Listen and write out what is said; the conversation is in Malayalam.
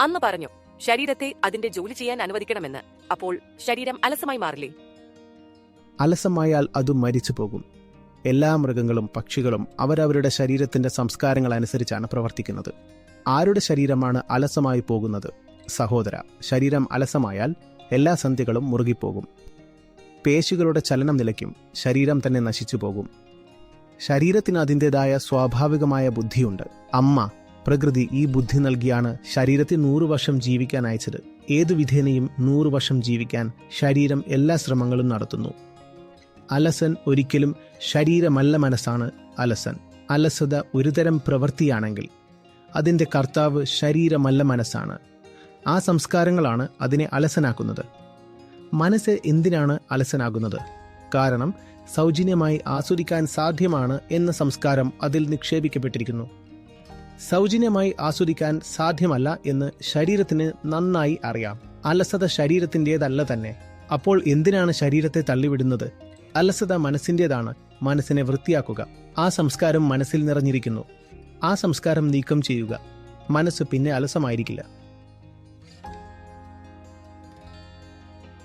അന്ന് പറഞ്ഞു ശരീരത്തെ അതിന്റെ ജോലി ചെയ്യാൻ അനുവദിക്കണമെന്ന്. അപ്പോൾ ശരീരം അലസമായി മാറില്ലേ? അലസമായാൽ അത് മരിച്ചു പോകും. എല്ലാ മൃഗങ്ങളും പക്ഷികളും അവരവരുടെ ശരീരത്തിന്റെ സംസ്കാരങ്ങൾ അനുസരിച്ചാണ് പ്രവർത്തിക്കുന്നത്. ആരുടെ ശരീരമാണ് അലസമായി പോകുന്നത്? സഹോദര ശരീരം അലസമായാൽ എല്ലാ സന്ധികളും മുറുകിപ്പോകും. പേശികളുടെ ചലനം നിലയ്ക്കും ശരീരം തന്നെ നശിച്ചു പോകും ശരീരത്തിന് അതിന്റെതായ സ്വാഭാവികമായ ബുദ്ധിയുണ്ട്. അമ്മ പ്രകൃതി ഈ ബുദ്ധി നൽകിയാണ് ശരീരത്തെ നൂറു വർഷം ജീവിക്കാൻ അയച്ചത്. ഏതു വിധേനയും നൂറു വർഷം ജീവിക്കാൻ ശരീരം എല്ലാ ശ്രമങ്ങളും നടത്തുന്നു. അലസൻ ഒരിക്കലും ശരീരമല്ല മനസ്സാണ് അലസൻ. അലസത ഒരുതരം പ്രവൃത്തിയാണെങ്കിൽ അതിന്റെ കർത്താവ് ശരീരമല്ല മനസ്സാണ്. ആ സംസ്കാരങ്ങളാണ് അതിനെ അലസനാക്കുന്നത്. മനസ്സ് എന്തിനാണ് അലസനാകുന്നത്? കാരണം സൗജന്യമായി ആസ്വദിക്കാൻ സാധ്യമാണ് എന്ന സംസ്കാരം അതിൽ നിക്ഷേപിക്കപ്പെട്ടിരിക്കുന്നു. സൗജന്യമായി ആസ്വദിക്കാൻ സാധ്യമല്ല എന്ന് ശരീരത്തിന് നന്നായി അറിയാം. അലസത ശരീരത്തിന്റെതല്ല തന്നെ. അപ്പോൾ എന്തിനാണ് ശരീരത്തെ തള്ളിവിടുന്നത്? അലസത മനസ്സിന്റെതാണ് മനസ്സിനെ വൃത്തിയാക്കുക. ആ സംസ്കാരം മനസ്സിൽ നിറഞ്ഞിരിക്കുന്നു. ആ സംസ്കാരം നീക്കം ചെയ്യുക. മനസ്സ് പിന്നെ അലസമായിരിക്കില്ല.